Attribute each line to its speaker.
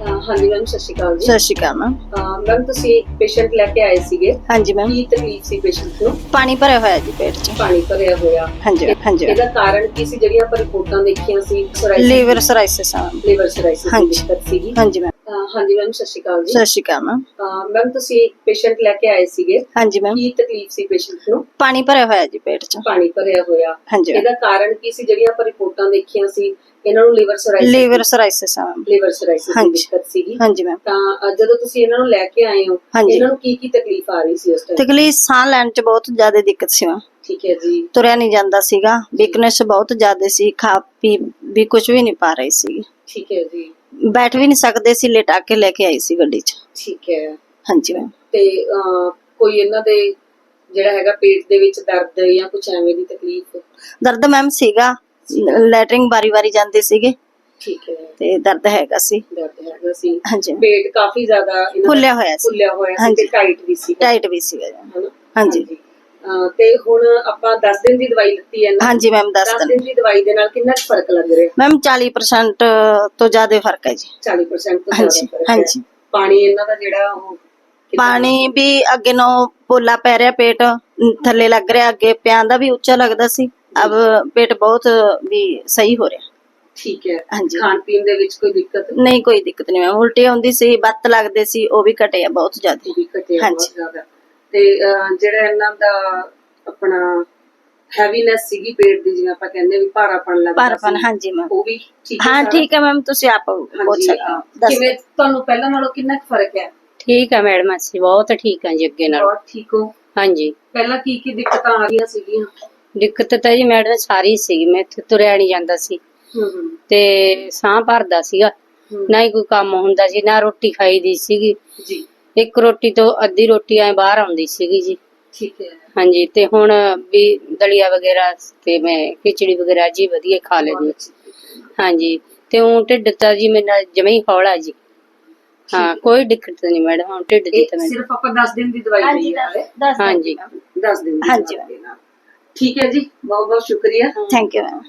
Speaker 1: ਹਾਂਜੀ ਮੈਮ ਸਤਿ ਸ਼੍ਰੀ ਅਕਾਲ ਜੀ।
Speaker 2: ਸਤਿ ਸ਼੍ਰੀ ਅਕਾਲ ਮੈਮ
Speaker 1: ਮੈਮ ਤੁਸੀਂ ਪੇਸ਼ੈਂਟ ਲੈ ਕੇ ਆਏ ਸੀਗੇ।
Speaker 2: ਹਾਂਜੀ ਮੈਮ
Speaker 1: ਕੀ ਤਕਲੀਫ ਸੀ ਪੇਸ਼ੈਂਟ ਨੂੰ?
Speaker 2: ਪਾਣੀ ਭਰਿਆ ਹੋਇਆ ਜੀ ਪੇਟ 'ਚ।
Speaker 1: ਪਾਣੀ ਭਰਿਆ ਹੋਇਆ।
Speaker 2: ਹਾਂਜੀ ਹਾਂਜੀ।
Speaker 1: ਇਹਦਾ ਕਾਰਨ ਕੀ ਸੀ? ਜਿਹੜੀਆਂ ਆਪਾਂ ਰਿਪੋਰਟਾਂ ਦੇਖੀਆਂ ਸੀ
Speaker 2: ਲੀਵਰ ਸਰਾਈਸਿਸ ਆ
Speaker 1: ਲਿਵਰ ਸਰਾਈਸਿਸ ਦੀ
Speaker 2: ਹਾਂਜੀ।
Speaker 1: ਦਿੱਕਤ ਸੀਗੀ।
Speaker 2: ਹਾਂਜੀ ਮੈਮ
Speaker 1: ਅਹ ਹਾਂਜੀ ਮੈਮ ਸਤਿ ਸ਼੍ਰੀ ਅਕਾਲ ਜੀ।
Speaker 2: ਸਤਿ ਸ਼੍ਰੀ ਅਕਾਲ ਮੈਮ
Speaker 1: ਮੈਮ ਤੁਸੀਂ ਪੇਸ਼ੈਂਟ ਲੈ ਕੇ ਆਏ ਸੀਗੇ।
Speaker 2: ਹਾਂਜੀ ਮੈਮ
Speaker 1: ਕੀ ਤਕਲੀਫ ਸੀ ਪੇਸ਼ੈਂਟ ਨੂੰ?
Speaker 2: ਪਾਣੀ ਭਰਿਆ ਹੋਇਆ ਜੀ ਪੇਟ 'ਚ।
Speaker 1: ਪਾਣੀ ਭਰਿਆ ਹੋਇਆ।
Speaker 2: ਹਾਂਜੀ
Speaker 1: ਇਹਦਾ ਕਾਰਨ ਕੀ ਸੀ? ਜਿਹੜੀਆਂ ਆਪਾਂ ਰਿਪੋਰਟਾਂ ਦੇਖੀਆਂ ਸੀ ਇਹਨਾਂ ਨੂੰ ਲਿਵਰ ਸਰਾਈਸਿਸ
Speaker 2: ਲੀਵਰ ਸਰਾਈਸਿਸ ਆ ਮੈਮ
Speaker 1: ਲਿਵਰ ਸਰਾਈਸਿਸ ਦੀ। ਦਿੱਕਤ ਸੀਗੀ।
Speaker 2: ਹਾਂਜੀ ਮੈਮ
Speaker 1: ਤਾਂ ਜਦੋਂ ਤੁਸੀਂ ਇਹਨਾਂ ਨੂੰ ਲੈ ਕੇ ਆਏ ਹੋ। ਇਹਨਾਂ ਨੂੰ ਕੀ ਕੀ ਤਕਲੀਫ ਆ ਰਹੀ ਸੀ ਉਸ ਟਾਈਮ
Speaker 2: ਤਕਲੀਫ ਸਾਹ ਲੈਣ 'ਚ ਬਹੁਤ ਜ਼ਿਆਦਾ ਦਿੱਕਤ ਸੀ ਮੈਮ
Speaker 1: ਠੀਕ ਹੈ ਜੀ।
Speaker 2: ਤੁਰਿਆ ਨਹੀਂ ਜਾਂਦਾ ਸੀਗਾ। ਵੀਕਨੈਸ ਬਹੁਤ ਜ਼ਿਆਦਾ ਸੀ। ਖਾ ਪੀ ਵੀ ਕੁਝ ਵੀ ਨਹੀਂ ਪਾ ਰਹੀ ਸੀ
Speaker 1: ਠੀਕ ਹੈ ਜੀ।
Speaker 2: ਬੈਠ ਵੀ ਨਹੀਂ ਸਕਦੇ ਸੀ ਲੇਟਾ ਕੇ ਲੈ ਕੇ ਆਈ ਸੀ ਗੱਡੀ 'ਚ।
Speaker 1: ਠੀਕ ਹੈ।
Speaker 2: ਹਾਂਜੀ ਮੈਮ
Speaker 1: ਤੇ ਅਹ, ਕੋਈ ਇਹਨਾਂ ਦੇ ਜਿਹੜਾ ਹੈਗਾ ਪੇਟ ਦੇ ਵਿੱਚ ਦਰਦ ਜਾਂ ਕੁਝ ਐਵੇਂ ਦੀ ਤਕਲੀਫ?
Speaker 2: ਦਰਦ ਮੈਮ ਸੀਗਾ। ਲੈਟਰਿੰਗ ਵਾਰੀ-ਵਾਰੀ ਜਾਂਦੇ ਸੀਗੇ।
Speaker 1: ਠੀਕ ਹੈ।
Speaker 2: ਤੇ ਦਰਦ ਹੈਗਾ ਸੀ।
Speaker 1: ਦਰਦ ਹੈਗਾ ਸੀ।
Speaker 2: ਹਾਂਜੀ।
Speaker 1: ਪੇਟ ਕਾਫੀ ਜ਼ਿਆਦਾ ਇਹਨਾਂ ਦਾ
Speaker 2: ਫੁੱਲਿਆ ਹੋਇਆ ਸੀ।
Speaker 1: ਫੁੱਲਿਆ ਹੋਇਆ ਸੀ
Speaker 2: ਹਾਂਜੀ।
Speaker 1: ਤੇ ਟਾਈਟ ਵੀ ਸੀ
Speaker 2: ਟਾਈਟ ਵੀ ਸੀਗਾ ਜੀ।
Speaker 1: ਹਨਾ?
Speaker 2: ਹਾਂਜੀ।
Speaker 1: ਤੇ ਹੁਣ ਆਪਾਂ 10 ਦਿਨ ਦੀ ਦਵਾਈ ਲਿੱਤੀ ਹੈ ਨਾ?
Speaker 2: ਹਾਂਜੀ ਮੈਮ ਦੱਸ
Speaker 1: 10
Speaker 2: ਦਿਨ।
Speaker 1: ਦਿਨ ਦੀ ਦਵਾਈ ਦੇ ਨਾਲ ਕਿੰਨਾ ਕੁ ਫ਼ਰਕ ਲੱਗ ਰਿਹਾ?
Speaker 2: ਮੈਮ 40% ਤੋਂ ਜ਼ਿਆਦਾ ਫ਼ਰਕ ਹੈ ਜੀ।
Speaker 1: 40% ਤੋਂ
Speaker 2: ਹਾਂਜੀ,
Speaker 1: ਜ਼ਿਆਦਾ ਫ਼ਰਕ ਹੈ।
Speaker 2: ਹਾਂਜੀ।
Speaker 1: ਪਾਣੀ ਇਹਨਾਂ ਦਾ ਜਿਹੜਾ ਉਹ ਕਿੰਨਾ-
Speaker 2: ਪਾਣੀ ਵੀ ਅੱਗੇ ਨੂੰ ਪੋਲਾ ਪੈ ਰਿਹਾ ਪੇਟ ਅਮ, ਥੱਲੇ ਲੱਗ ਰਿਹਾ ਅੱਗੇ ਪਿਆਂ ਦਾ ਵੀ ਉੱਚਾ ਲੱਗਦਾ ਸੀ। ਅਬ ਪੇਟ ਬਹੁਤ ਵੀ ਸਹੀ ਹੋ ਰਿਹਾ।
Speaker 1: ਠੀਕ ਹੈ।
Speaker 2: ਹਾਂਜੀ।
Speaker 1: ਖਾਣ ਪੀਣ ਦੇ ਵਿੱਚ ਕੋਈ ਦਿੱਕਤ?
Speaker 2: ਨਹੀਂ ਕੋਈ ਦਿੱਕਤ ਨਹੀਂ ਮੈਮ ਉਲਟੀ ਆਉਂਦੀ ਸੀ ਬੱਤ ਲੱਗਦੇ ਸੀ ਉਹ ਵੀ ਘਟੇ ਆ ਬਹੁਤ ਜ਼ਿਆਦਾ।
Speaker 1: ਵੀ ਘਟਿਆ
Speaker 2: ਹਾਂਜੀ।
Speaker 1: ਬਹੁਤ ਜ਼ਿਆਦਾ। ਤੇ ਜਿਹੜਾ ਇਹਨਾਂ ਦਾ ਆਪਣਾ ਹੈਵੀਨੈਸ ਸੀਗੀ ਪੇਟ ਦੀ ਜਿਵੇਂ ਆਪਾਂ ਕਹਿੰਦੇ ਵੀ ਭਾਰਾਪਣ ਲੱਗਦਾ ਸੀ,
Speaker 2: ਹਾਂਜੀ ਮੈਮ
Speaker 1: ਉਹ ਵੀ ਠੀਕ ਹੈ
Speaker 2: ਹਾਂ? ਠੀਕ ਹੈ ਮੈਮ ਤੁਸੀਂ ਆਪ ਪੁੱਛ ਸਕਦੇ ਹੋ।
Speaker 1: ਕਿਵੇਂ ਤੁਹਾਨੂੰ ਪਹਿਲਾਂ ਨਾਲੋਂ ਕਿੰਨਾ ਫ਼ਰਕ ਹੈ?
Speaker 3: ਠੀਕ ਹੈ ਮੈਡਮ ਅਸੀਂ ਬਹੁਤ ਠੀਕ ਹਾਂ ਜੀ ਅੱਗੇ ਨਾਲ।
Speaker 1: ਬਹੁਤ ਠੀਕ ਹੋ?
Speaker 3: ਹਾਂਜੀ।
Speaker 1: ਪਹਿਲਾਂ ਕੀ ਕੀ ਦਿੱਕਤਾਂ ਆ ਰਹੀਆਂ ਸੀਗੀਆਂ?
Speaker 3: ਦਿੱਕਤ ਤਾਂ ਜੀ ਮੈਡਮ ਸਾਰੀ ਸੀ ਮੈਂ ਇੱਥੇ ਤੁਰਿਆ ਨਹੀਂ ਜਾਂਦਾ ਸੀ। ਤੇ ਸਾਹ ਭਰਦਾ ਸੀਗਾ। ਨਾ ਹੀ ਕੋਈ ਕੰਮ ਹੁੰਦਾ ਸੀ ਨਾ ਰੋਟੀ ਖਾਈਦੀ ਸੀਗੀ।
Speaker 1: ਜੀ।
Speaker 3: ਇੱਕ ਰੋਟੀ ਤੋਂ ਅੱਧੀ ਰੋਟੀ ਐ ਬਾਹਰ ਆਉਂਦੀ ਸੀਗੀ ਜੀ।
Speaker 1: ਠੀਕ ਹੈ।
Speaker 3: ਹਾਂਜੀ ਤੇ ਹੁਣ ਵੀ ਦਲੀਆ ਵਗੈਰਾ ਤੇ ਮੈਂ ਖਿਚੜੀ ਵਗੈਰਾ ਜੀ ਵਧੀਆ ਖਾ ਲੈਂਦੀ। ਹਾਂਜੀ ਤੇ ਉਹ ਢਿੱਡ ਤਾਂ ਜੀ ਮੇਰਾ ਜਮੇ ਹੀ ਹੌਲਾ ਜੀ। ਹਾਂ ਕੋਈ ਦਿੱਕਤ ਨਹੀਂ ਮੈਡਮ ਹੁਣ ਢਿੱਡ ਦੀ ਤਾਂ ਮੈਨੂੰ
Speaker 1: ਸਿਰਫ ਆਪਾਂ 10 ਦਿਨ ਦੀ ਦਵਾਈ ਲਈ ਹੈ
Speaker 2: ਦੱਸ
Speaker 3: ਹਾਂਜੀ।
Speaker 1: 10 ਦਿਨ ਦੀ
Speaker 2: ਹਾਂਜੀ।
Speaker 1: ਠੀਕ ਹੈ ਜੀ ਬਹੁਤ ਬਹੁਤ ਸ਼ੁਕਰੀਆ।
Speaker 2: Thank you ma'am